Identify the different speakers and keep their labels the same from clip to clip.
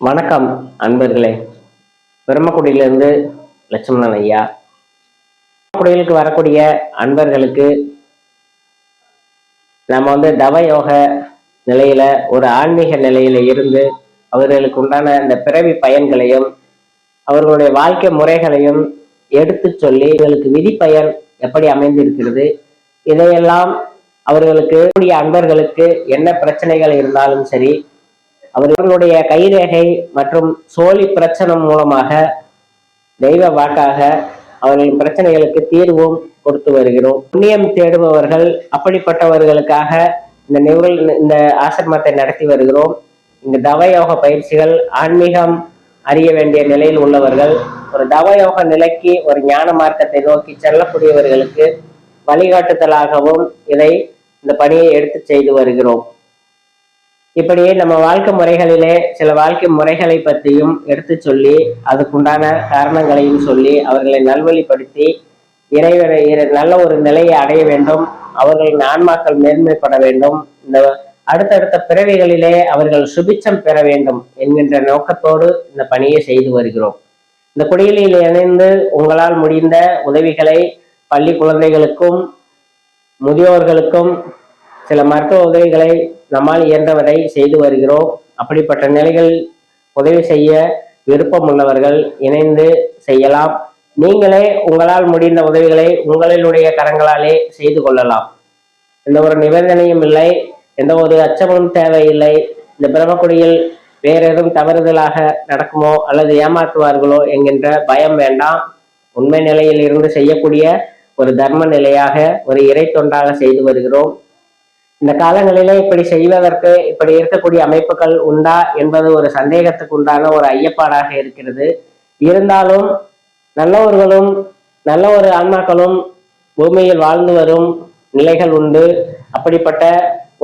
Speaker 1: வணக்கம் அன்பர்களே. பெருமக்குடியிலிருந்து லட்சுமணன் ஐயா. குடிலுக்கு வரக்கூடிய அன்பர்களுக்கு நம்ம வந்து தவ யோக நிலையில ஒரு ஆன்மீக நிலையில இருந்து அவர்களுக்கு உண்டான இந்த பிறவி பயன்களையும் அவர்களுடைய வாழ்க்கை முறைகளையும் எடுத்து சொல்லி இவர்களுக்கு விதி பயன் எப்படி அமைந்திருக்கிறது இதையெல்லாம் அவர்களுக்கு கூடிய அன்பர்களுக்கு என்ன பிரச்சனைகள் இருந்தாலும் சரி அவர்களுடைய கைரேகை மற்றும் சோழி பிரச்சனை மூலமாக தெய்வ வாக்காக அவர்களின் பிரச்சனைகளுக்கு தீர்வும் கொடுத்து வருகிறோம். புண்ணியம் தேடுபவர்கள் அப்படிப்பட்டவர்களுக்காக இந்த நிகழ் இந்த ஆசிரமத்தை நடத்தி வருகிறோம். இந்த தவயோக பயிற்சிகள் ஆன்மீகம் அறிய வேண்டிய நிலையில் உள்ளவர்கள் ஒரு தவயோக நிலைக்கு ஒரு ஞான மார்க்கத்தை நோக்கி செல்லக்கூடியவர்களுக்கு வழிகாட்டுதலாகவும் இதை இந்த பணியை எடுத்து செய்து வருகிறோம். இப்படியே நம்ம வாழ்க்கை முறைகளிலே சில வாழ்க்கை முறைகளை பற்றியும் எடுத்து சொல்லி அதுக்குண்டான காரணங்களையும் சொல்லி அவர்களை நல்வழிப்படுத்தி இறைவனை இறை- நல்ல ஒரு நிலையை அடைய வேண்டும் அவர்களின் ஆன்மாக்கள் மேன்மைப்பட வேண்டும் இந்த அடுத்தடுத்த பிறவிகளிலே அவர்கள் சுபிச்சம் பெற வேண்டும் என்கின்ற நோக்கத்தோடு இந்த பணியை செய்து வருகிறோம். இந்த குடியிலில் இணைந்து உங்களால் முடிந்த உதவிகளை பள்ளி குழந்தைகளுக்கும் முதியோர்களுக்கும் சில மருத்துவ உதவிகளை நம்மால் இயன்றவரை செய்து வருகிறோம். அப்படிப்பட்ட நிலைகள் உதவி செய்ய விருப்பம் உள்ளவர்கள் இணைந்து செய்யலாம். நீங்களே உங்களால் முடிந்த உதவிகளை உங்களினுடைய கரங்களாலே செய்து கொள்ளலாம். எந்த ஒரு நிபந்தனையும் இல்லை. எந்த ஒரு அச்சமும் தேவையில்லை. இந்த பிரம்மக்குடியில் வேற எதுவும் தவறுதலாக நடக்குமோ அல்லது ஏமாற்றுவார்களோ என்கின்ற பயம் வேண்டாம். உண்மை நிலையில் இருந்து செய்யக்கூடிய ஒரு தர்ம நிலையாக ஒரு இறை தொண்டாக செய்து வருகிறோம். இந்த காலங்களிலே இப்படி செய்வதற்கு இப்படி இருக்கக்கூடிய அமைப்புகள் உண்டா என்பது ஒரு சந்தேகத்துக்கு உண்டான ஒரு ஐயப்பாடாக இருக்கிறது. இருந்தாலும் நல்லவர்களும் நல்ல ஒரு ஆன்மாக்களும் பூமியில் வாழ்ந்து வரும் நிலைகள் உண்டு. அப்படிப்பட்ட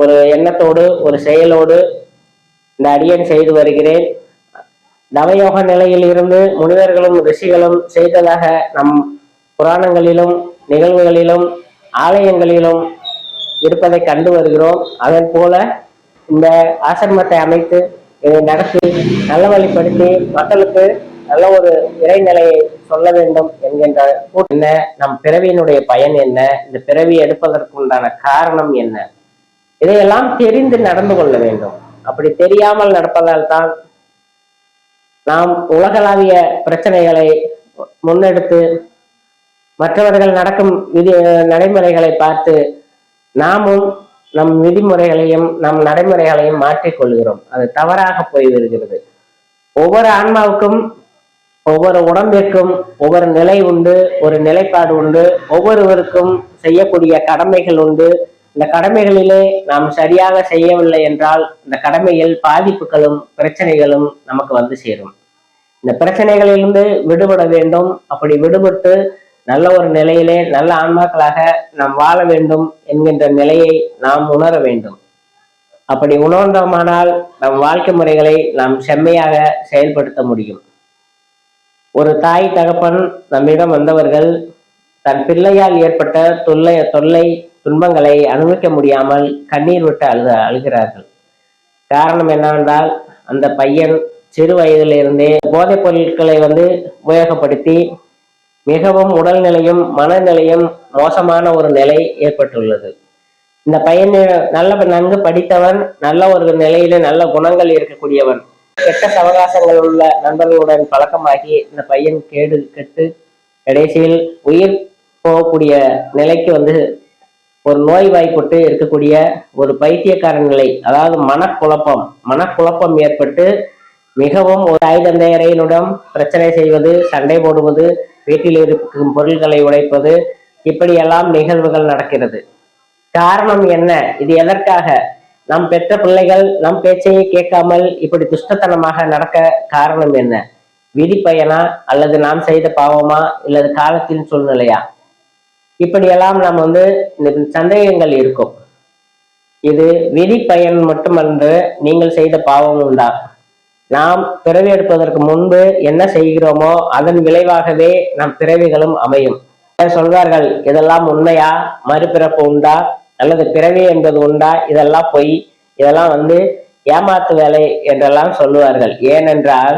Speaker 1: ஒரு எண்ணத்தோடு ஒரு செயலோடு இந்த அடியன் செய்து வருகிறேன். நவயோக நிலையில் இருந்து முனிவர்களும் ரிஷிகளும் செய்ததாக நம் புராணங்களிலும் நிகழ்வுகளிலும் ஆலயங்களிலும் இருப்பதை கண்டு வருகிறோம். அதன் போல இந்த ஆசிரமத்தை அமைத்து இதை நடத்தி நல்ல வழிப்படுத்தி மக்களுக்கு நல்ல ஒரு இறைநிலையை சொல்ல வேண்டும் என்கின்ற என்ன? நம் பிறவியினுடைய பயன் என்ன? இந்த பிறவி எடுப்பதற்குண்டான காரணம் என்ன? இதையெல்லாம் தெரிந்து நடந்து கொள்ள வேண்டும். அப்படி தெரியாமல் நடப்பதால் தான் நாம் உலகளாவிய பிரச்சனைகளை முன்னெடுத்து மற்றவர்கள் நடக்கும் விதி நடைமுறைகளை பார்த்து நாமும் நம் விதிமுறைகளையும் நம் நடைமுறைகளையும் மாற்றிக்கொள்கிறோம். அது தவறாக போய் வருகிறது. ஒவ்வொரு ஆன்மாவுக்கும் ஒவ்வொரு உடம்பிற்கும் ஒவ்வொரு நிலை உண்டு ஒரு நிலைப்பாடு உண்டு ஒவ்வொருவருக்கும் செய்யக்கூடிய கடமைகள் உண்டு. இந்த கடமைகளிலே நாம் சரியாக செய்யவில்லை என்றால் இந்த கடமையில் பாதிப்புகளும் பிரச்சனைகளும் நமக்கு வந்து சேரும். இந்த பிரச்சனைகளிலிருந்து விடுபட வேண்டும். அப்படி விடுபட்டு நல்ல ஒரு நிலையிலே நல்ல ஆன்மாக்களாக நாம் வாழ வேண்டும் என்கின்ற நிலையை நாம் உணர வேண்டும். அப்படி உணர்ந்தோமானால் நம் வாழ்க்கை முறைகளை நாம் செம்மையாக செயல்படுத்த முடியும். ஒரு தாய் தகப்பன் நம்மிடம் வந்தவர்கள் தன் பிள்ளையால் ஏற்பட்ட தொல்லை தொல்லை துன்பங்களை அனுபவிக்க முடியாமல் கண்ணீர் விட்டு அழுத அழுகிறார்கள். காரணம் என்னவென்றால் அந்த பையன் சிறு வயதிலிருந்தே போதைப் பொருட்களை வந்து உபயோகப்படுத்தி மிகவும் உடல்நிலையும் மனநிலையும் மோசமான ஒரு நிலை ஏற்பட்டுள்ளது. இந்த பையன் நல்ல நன்கு படித்தவன் நல்ல ஒரு நிலையில நல்ல குணங்கள் இருக்கக்கூடியவன் கெட்ட சவகாசங்கள் உள்ள நண்பர்களுடன் பழக்கமாகி இந்த பையன் கேடு கெட்டு கடைசியில் உயிர் போகக்கூடிய நிலைக்கு வந்து ஒரு நோய் வாய்ப்பட்டு இருக்கக்கூடிய ஒரு பைத்தியக்கார நிலை அதாவது மனக்குழப்பம். மனக்குழப்பம் ஏற்பட்டு மிகவும் ஒரு தாய் தந்தையரையினுடன் பிரச்சனை செய்வது சண்டை போடுவது வீட்டில் இருக்கும் பொருள்களை உடைப்பது இப்படியெல்லாம் நிகழ்வுகள் நடக்கிறது. காரணம் என்ன? இது எதற்காக? நம் பெற்ற பிள்ளைகள் நம் பேச்சையே கேட்காமல் இப்படி துஷ்டத்தனமாக நடக்க காரணம் என்ன? விதி பயனா? அல்லது நாம் செய்த பாவமா? அல்லது காலத்தின் சூழ்நிலையா? இப்படியெல்லாம் நாம் வந்து இந்த சந்தேகங்கள் இருக்கும். இது விதி பயன் மட்டுமன்று நீங்கள் செய்த பாவமும் தான் நாம் பிறவி எடுப்பதற்கு முன்பு என்ன செய்கிறோமோ அதன் விளைவாகவே நம் பிறவிகளும் அமையும். சொல்வார்கள் இதெல்லாம் உண்மையா? மறுபிறப்பு உண்டா? அல்லது பிறவி என்பது உண்டா? இதெல்லாம் பொய். இதெல்லாம் வந்து ஏமாத்து வேலை என்றெல்லாம் சொல்லுவார்கள். ஏனென்றால்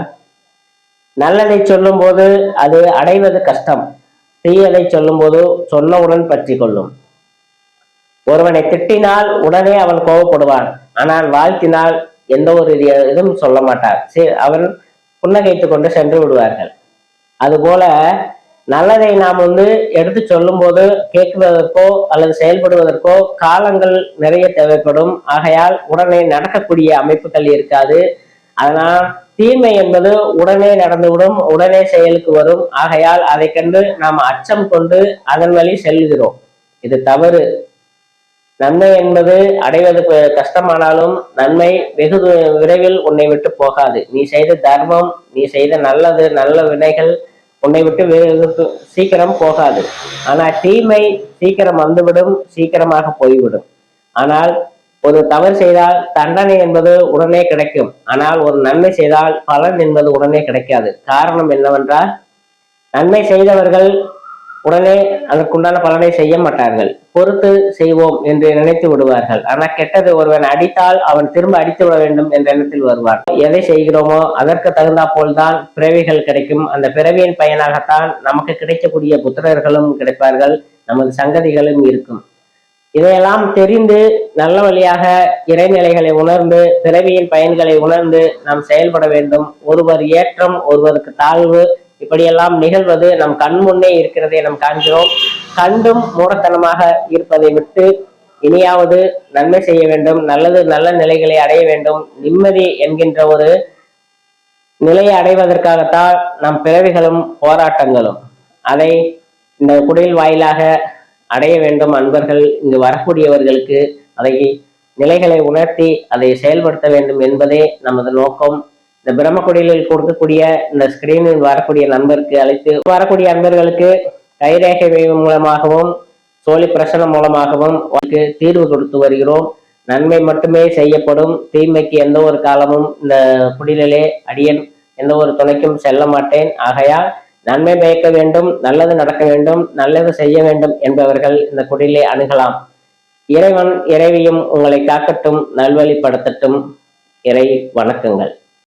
Speaker 1: நல்லதை சொல்லும்போது அது அடைவது கஷ்டம். தீயதை சொல்லும்போது சொன்னவுடன் பற்றி கொள்ளும். ஒருவனை திட்டினால் உடனே அவன் கோபப்படுவான் ஆனால் வாழ்த்தினால் எந்த ஒரு இதுவும் சொல்ல மாட்டார். சரி அவன் புன்னகைத்துக் கொண்டு சென்று விடுவார்கள். அதுபோல நல்லதை நாம் வந்து எடுத்து சொல்லும் போது கேட்குவதற்கோ அல்லது செயல்படுவதற்கோ காலங்கள் நிறைய தேவைப்படும். ஆகையால் உடனே நடக்கக்கூடிய அமைப்புகள் இருக்காது. அதனால் தீமை என்பது உடனே நடந்துவிடும் உடனே செயலுக்கு வரும். ஆகையால் அதை கண்டு நாம் அச்சம் கொண்டு அதன் வழி செல்கிறோம். இது தவறு. நன்மை என்பது அடைவது கஷ்டமானாலும் நன்மை வெகு விரைவில் உன்னை விட்டு போகாது. நீ செய்த தர்மம் நீ செய்த நல்லது நல்ல வினைகள் உன்னை விட்டு வெகு சீக்கிரம் போகாது. ஆனால் தீமை சீக்கிரம் வந்துவிடும் சீக்கிரமாக போய்விடும். ஆனால் ஒரு தவறு செய்தால் தண்டனை என்பது உடனே கிடைக்கும். ஆனால் ஒரு நன்மை செய்தால் பலன் என்பது உடனே கிடைக்காது. காரணம் என்னவென்றால் நன்மை செய்தவர்கள் உடனே அதற்குண்டான பலனை செய்ய மாட்டார்கள். பொறுத்து செய்வோம் என்று நினைத்து விடுவார்கள். ஆனால் கெட்டது ஒருவன் அடித்தால் அவன் திரும்ப அடித்து விட வேண்டும் என்ற எண்ணத்தில் வருவான். எதை செய்கிறோமோ அதற்கு தகுந்தா போல்தான் பிறவிகள் கிடைக்கும். அந்த பிறவியின் பயனாகத்தான் நமக்கு கிடைக்கக்கூடிய புத்திரர்களும் கிடைப்பார்கள். நமது சங்கதிகளும் இருக்கும். இதையெல்லாம் தெரிந்து நல்ல வழியாக இறைநிலைகளை உணர்ந்து பிறவியின் பயன்களை உணர்ந்து நாம் செயல்பட வேண்டும். ஒருவர் ஏற்றம் ஒருவருக்கு தாழ்வு இப்படியெல்லாம் நிகழ்வது நம் கண் முன்னே இருக்கிறதை நாம் காண்கிறோம். கண்டும் மூடத்தனமாக இருப்பதை விட்டு இனியாவது நன்மை செய்ய வேண்டும் நல்லது நல்ல நிலைகளை அடைய வேண்டும். நிம்மதி என்கின்ற ஒரு நிலையை அடைவதற்காகத்தான் நம் பிறவிகளும் போராட்டங்களும். அதை இந்த குடில் வாயிலாக அடைய வேண்டும் அன்பர்கள். இங்கு வரக்கூடியவர்களுக்கு அதை நிலைகளை உணர்த்தி அதை செயல்படுத்த வேண்டும் என்பதே நமது நோக்கம். இந்த பிரம்மக்குடிலில் கொடுக்கக்கூடிய இந்த ஸ்கிரீனில் வரக்கூடிய நண்பருக்கு அழைத்து வரக்கூடிய அன்பர்களுக்கு கைரேகை மூலமாகவும் சோழி பிரசனம் மூலமாகவும் அவருக்கு தீர்வு கொடுத்து வருகிறோம். நன்மை மட்டுமே செய்யப்படும். தீமைக்கு எந்த ஒரு காலமும் இந்த குடிலே அடியன் எந்த ஒரு துணைக்கும் செல்ல மாட்டேன். ஆகையால் நன்மை பயக்க வேண்டும் நல்லது நடக்க வேண்டும் நல்லது செய்ய வேண்டும் என்பவர்கள் இந்த குடிலே அணுகலாம். இறைவன் இறைவியும் உங்களை காக்கட்டும் நல்வழிப்படுத்தட்டும். இறை வணக்கங்கள்.